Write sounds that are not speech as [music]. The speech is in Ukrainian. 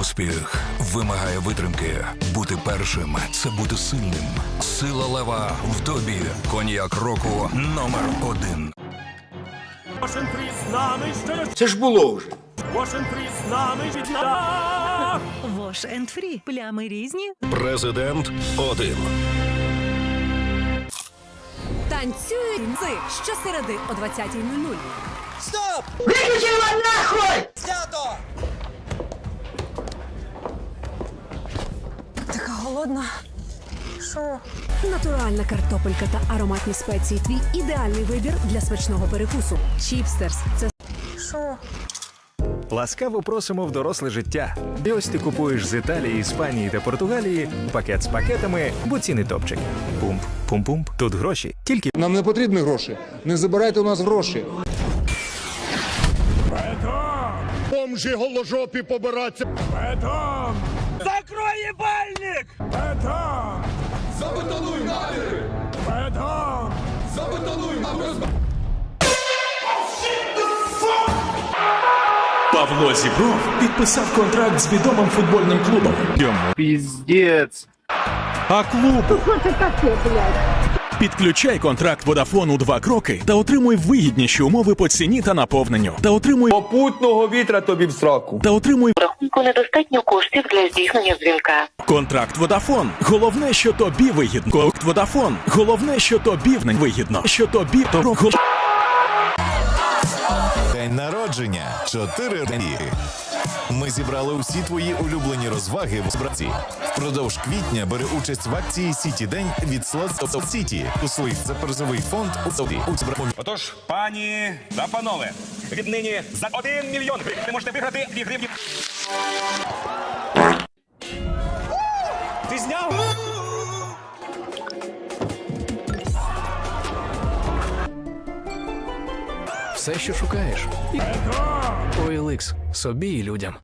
Успіх вимагає витримки. Бути першим це бути сильним. Сила лева в тобі. Коньяк року номер один. Це ж було вже. Вош енд фрі. Плями різні. Президент один. Танцюють з щосереди о 20.00. Така голодна. Що? Натуральна картопелька та ароматні спеції. Твій ідеальний вибір для смачного перекусу. Чіпстерс. Це Ласкаво просимо в доросле життя. І ось ти купуєш з Італії, Іспанії та Португалії пакет з пакетами, бо ціни топчик. Пумп, пум-пумп. Тут гроші. Тільки Нам не потрібні гроші. Не забирайте у нас гроші. Бомжі голожопі побираться. Бетон! Закрой ебальник! Павло Зібров підписав контракт з відомим футбольним клубом. Йому Пиздец. а клубу. [laughs] Підключай контракт Vodafone у два кроки та отримуй вигідніші умови по ціні та наповненню. Та отримуй Попутного вітра тобі в сраку. та отримуй рахунку недостатньо коштів для здійснення дзвінка. контракт Vodafone. Головне, що тобі вигідно. Контракт Vodafone. Головне, що тобі в вигідно. Що тобі то День народження. Чотири дні. Ми зібрали усі твої улюблені розваги в збраці. Впродовж квітня бери участь в акції Сіті День від Слот Сіті. Услик за призовий фонд у збра- Отож, пані та панове, віднині за один мільйон гривень ви можете виграти дві гривні. Ти зняв? Все, що шукаєш. OLX. собі і людям.